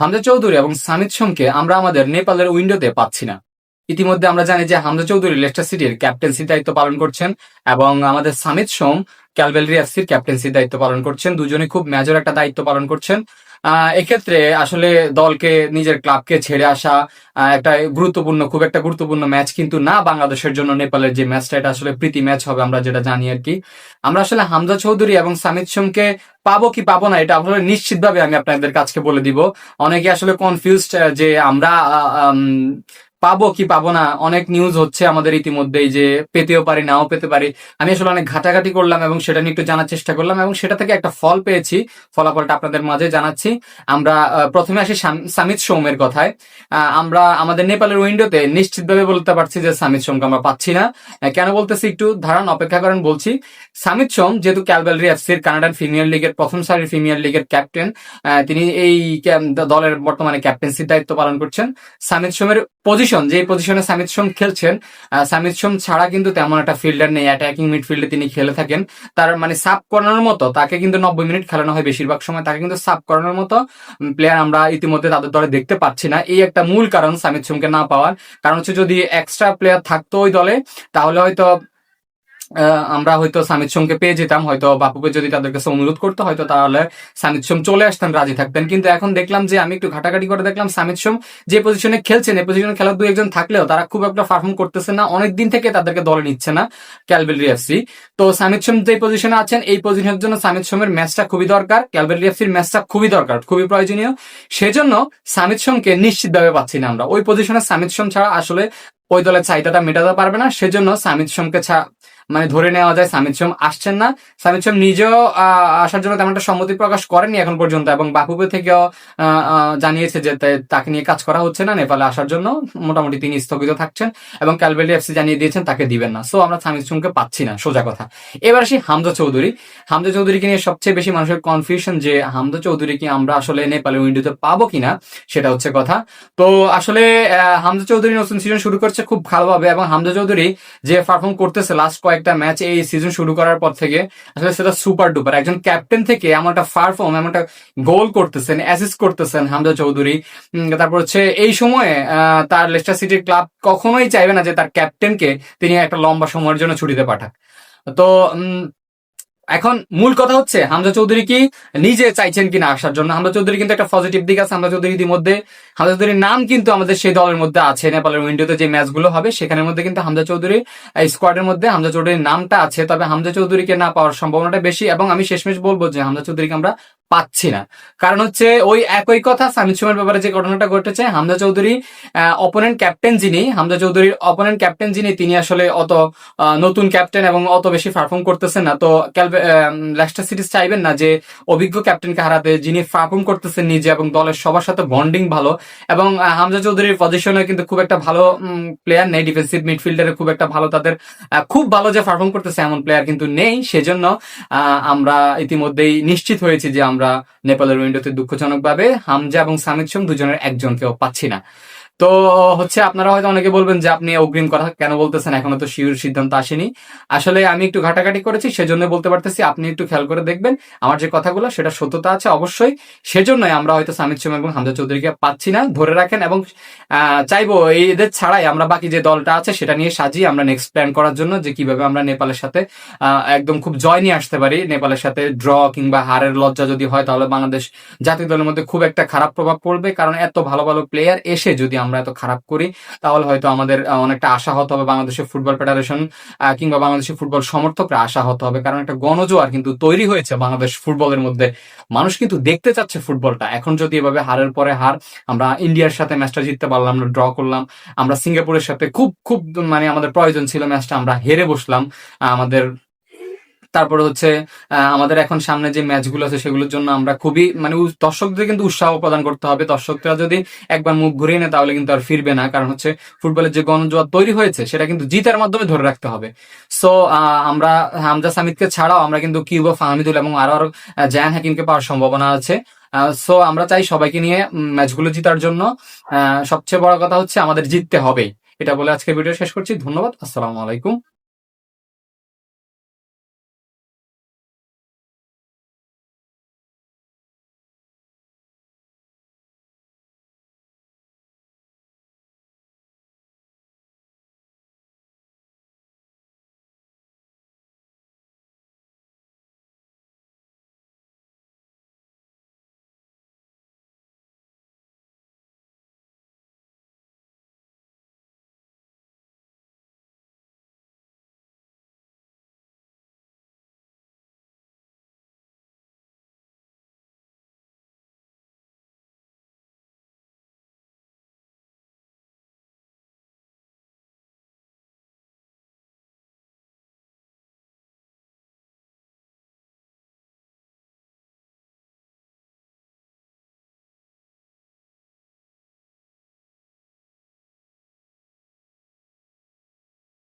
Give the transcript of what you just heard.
হামজা চৌধুরী এবং সানিদ সোমকে আমরা আমাদের নেপালের উইন্ডোতে পাচ্ছি না। ইতিমধ্যে আমরা জানি যে হামজা চৌধুরী লেস্টার সিটির ক্যাপ্টেন্সির দায়িত্ব পালন করছেন এবং আমাদের সামিত সোম ক্যালবেলরি এফসির ক্যাপ্টেন্সির দায়িত্ব পালন করছেন। দুজনে খুব মেজর একটা দায়িত্ব পালন করছেন। এক্ষেত্রে আসলে দলকে, নিজের ক্লাবকে ছেড়ে আসা একটা গুরুত্বপূর্ণ, খুব একটা গুরুত্বপূর্ণ ম্যাচ কিন্তু না বাংলাদেশের জন্য নেপালের যে ম্যাচটা এটা আসলে প্রীতি ম্যাচ হবে আমরা যেটা জানি আর কি। আমরা আসলে হামজা চৌধুরী এবং সামিত সোমকে পাবো কি পাবো না, এটা আসলে নিশ্চিতভাবে আমি আপনাদের কাছকে বলে দিব। অনেকে আসলে কনফিউজড যে আমরা পাবো কি পাবো না, অনেক নিউজ হচ্ছে আমাদের ইতিমধ্যেই যে পেতেও পারি, নাও পেতে পারি। আমি আসলে অনেক ঘাটাঘাটি করলাম এবং সেটা নিয়ে একটু জানার চেষ্টা করলাম এবং সেটা থেকে একটা ফল পেয়েছি। ফলাফলটা আপনাদের মাঝে জানাচ্ছি। আমরা প্রথমে আসি সাম- সামিত সোমের কথায়। আমরা আমাদের নেপালের উইন্ডোতে নিশ্চিতভাবে বলতে পারছি যে সামিত সোমকে আমরা পাচ্ছি না। কেন বলতেছি একটু ধারণ, অপেক্ষা করেন, বলছি। সামিত সোম যেহেতু ক্যালবেলরি এফসির কানাডান প্রিমিয়ার লিগের, প্রথম সারির প্রিমিয়ার লিগের ক্যাপ্টেন তিনি এই দলের বর্তমানে ক্যাপ্টেন্সির দায়িত্ব পালন করছেন। সামিত সোমের পজিশন যে পজিশনে সামিত সোম খেলছেন সামিত সোম ছাড়া কিন্তু তেমন একটা ফিল্ডার নেই অ্যাটাকিং মিডফিল্ডে তিনি খেলে থাকেন। তার মানে সাপ করানোর মতো তাকে কিন্তু নব্বই মিনিট খেলানো হয় বেশিরভাগ সময়, তাকে কিন্তু সাফ করানোর মতো প্লেয়ার আমরা ইতিমধ্যে তাদের দলে দেখতে পাচ্ছি না। এই একটা মূল কারণ সামিত সোমকে না পাওয়ার। কারণ হচ্ছে যদি এক্সট্রা প্লেয়ার থাকতো ওই দলে, তাহলে হয়তো আমরা হয়তো সামিত সোমকে পেয়ে যেতাম, হয়তো বাপুকে যদি তাদের কাছে অনুরোধ করতো হয়তো তাহলে সামিত সোম চলে আসতেন, রাজি থাকতেন। কিন্তু এখন দেখলাম যে আমি একটু ঘাটাঘাটি করে দেখলাম, সামিত সোম যে পজিশনে খেলছেন এই পজিশনে খেলার দু একজন থাকলেও তারা খুব একটা পারফর্ম করতেছে না অনেক দিন থেকে তাদেরকে দলে নিচ্ছে না ক্যালবেলরি এফসি তো সামিত সোম যে পজিশনে আছেন, এই পজিশনের জন্য সামিত সোমের ম্যাচটা খুবই দরকার ক্যালবেলরি এফসির ম্যাচটা খুবই দরকার, খুবই প্রয়োজনীয়। সেজন্য সামিত সোমকে নিশ্চিতভাবে পাচ্ছি না আমরা। ওই পজিশনে সামিত সোম ছাড়া আসলে ওই দলের চাহিদাটা মেটাতে পারবে না, সেজন্য সামিত সোমকে মানে ধরে নেওয়া যায় সামিত সোম আসছেন না। সামিত সোম নিজেও আসার জন্য তেমন একটা সম্মতি প্রকাশ করেনি এখন পর্যন্ত এবং বাপুবে থেকেও জানিয়েছে যে তাকে নিয়ে কাজ করা হচ্ছে না, নেপালে আসার জন্য। মোটামুটি তিনি স্থগিত থাকছেন এবং ক্যালবেলি এফসি জানিয়ে দিয়েছেন তাকে দিবেন না। সো আমরা সামিত সোমকে পাচ্ছি না, সোজা কথা। এবার আসি হামজা চৌধুরী। হামজা চৌধুরীকে নিয়ে সবচেয়ে বেশি মানুষের কনফিউশন যে হামজা চৌধুরী কি আমরা আসলে নেপালের উইন্ডোতে পাবো কিনা, সেটা হচ্ছে কথা। তো আসলে হামজা চৌধুরী নতুন সিজন শুরু করছে খুব ভালোভাবে এবং হামজা চৌধুরী যে পারফর্ম করতেছে লাস্ট কয়েকটা ম্যাচ এই সিজন শুরু করার পর থেকে আসলে সেটা সুপার ডুপার একজন ক্যাপ্টেন থেকে এমন একটা পারফর্ম এমন একটা গোল করতেছেন অ্যাসিস্ট করতেছেন হামজা চৌধুরী। তারপর হচ্ছে এই সময়ে তার লেস্টার সিটি ক্লাব কখনোই চাইবে না যে তার ক্যাপ্টেনকে তিনি একটা লম্বা সময়ের জন্য ছুটিতে পাঠাক। তো এখন মূল কথা হচ্ছে, হামজা চৌধুরী কি নিজে চাইছেন কিনা আসার জন্য? হামজা চৌধুরী কিন্তু একটা পজিটিভ দিক আছে, হামজা চৌধুরী ইতিমধ্যে, হামজা চৌধুরীর নাম কিন্তু আমাদের সেই দলের মধ্যে আছে, নেপালের উইন্ডোতে যে ম্যাচগুলো হবে, সেখানের মধ্যে কিন্তু হামজা চৌধুরী স্কোয়াডের মধ্যে হামজা চৌধুরীর নামটা আছে, তবে হামজা চৌধুরীকে না পাওয়ার সম্ভাবনাটা বেশি, এবং আমি শেষমেশ বলব যে হামজা চৌধুরীকে আমরা পাচ্ছি না। কারণ হচ্ছে ওই একই কথা সামিদ সোমের ব্যাপারে যে ঘটনাটা ঘটেছে, হামজা চৌধুরী অপোনেন্ট ক্যাপ্টেন যিনি, হামজা চৌধুরীর অপোনেন্ট ক্যাপ্টেন যিনি, তিনি আসলে অত নতুন ক্যাপ্টেন এবং অত বেশি পারফর্ম করতেছেন না। তো লেস্টার সিটিজ চাইবেন না যে অভিজ্ঞ ক্যাপ্টেনকে হারাতে যিনি পারফর্ম করতেছেন নিজে এবং দলের সবার সাথে বন্ডিং ভালো। এবং হামজা চৌধুরীর পজিশনে কিন্তু খুব একটা ভালো প্লেয়ার নেই ডিফেন্সিভ মিডফিল্ডারে খুব একটা ভালো তাদের খুব ভালো যে পারফর্ম করতেছে এমন প্লেয়ার কিন্তু নেই। সেজন্য আমরা ইতিমধ্যেই নিশ্চিত হয়েছি যে আমরা নেপালের উইন্ডোতে দুঃখজনকভাবে হামজা এবং সামিদ সোম দুজনের একজনকেও পাচ্ছি না। তো হচ্ছে আপনারা হয়তো অনেকে বলবেন যে আপনি অগ্রিম কথা কেন বলতেছেন? এখনও তো শিওর সিদ্ধান্ত আসেনি। আসলে আমি একটু ঘাটাঘাটি করেছি সেজন্য বলতে পারতেছি, আপনি একটু খেয়াল করে দেখবেন। আমার যে কথাগুলো, সেটা সত্যতা আছে অবশ্যই। সেজন্যই আমরা হয়তো সামিদ সোম এবং হামজা চৌধুরীকে পাচ্ছি না, ধরে রাখেন এবং চাইব এদের ছাড়াই আমরা বাকি যে দলটা আছে, সেটা নিয়ে সাজিয়ে আমরা নেক্সট প্ল্যান করার জন্য যে কীভাবে আমরা নেপালের সাথে একদম খুব জয় নিয়ে আসতে পারি। নেপালের সাথে ড্র কিংবা হারের লজ্জা যদি হয়, তাহলে বাংলাদেশ জাতীয় দলের মধ্যে খুব একটা খারাপ প্রভাব পড়বে। কারণ এত ভালো ভালো প্লেয়ার এসে যদি আমরা এত খারাপ করি, তাহলে হয়তো আমাদের অনেকটা আশা হতে হবে বাংলাদেশের ফুটবল ফেডারেশন কিংবা বাংলাদেশের ফুটবল সমর্থকরা আশা হতে হবে। কারণ একটা গণজোয়ার কিন্তু তৈরি হয়েছে বাংলাদেশ ফুটবলের মধ্যে। মানুষ কিন্তু দেখতে চাচ্ছে ফুটবলটা এখন যদি এভাবে হারের পরে হার, আমরা ইন্ডিয়ার সাথে ম্যাচটা জিততে পারলাম আমরা ড্র করলাম। আমরা সিঙ্গাপুরের সাথে খুব খুব মানে আমাদের প্রয়োজন ছিল ম্যাচটা, আমরা হেরে বসলাম। আমাদের তারপরে হচ্ছে আমাদের এখন সামনে যে ম্যাচগুলো আছে সেগুলোর জন্য আমরা খুবই মানে দর্শকদের কিন্তু উৎসাহ প্রদান করতে হবে। দর্শকরা যদি একবার মুখ ঘুরিয়ে নেয় তাহলে কিন্তু আর ফিরবে না। কারণ হচ্ছে, ফুটবলের যে গণজোয়ার তৈরি হয়েছে সেটা কিন্তু জিতার মাধ্যমে ধরে রাখতে হবে। সো আমরা হামজা সামিদকে ছাড়াও আমরা কিন্তু কিউবা ফাহমিদুল এবং আরও আরও জায়ান হাকিমকে পাওয়ার সম্ভাবনা আছে। সো আমরা চাই সবাইকে নিয়ে ম্যাচগুলো জিতার জন্য। সবচেয়ে বড় কথা হচ্ছে আমাদের জিততে হবে এটা বলে আজকে ভিডিও শেষ করছি। ধন্যবাদ। আসসালামু আলাইকুম।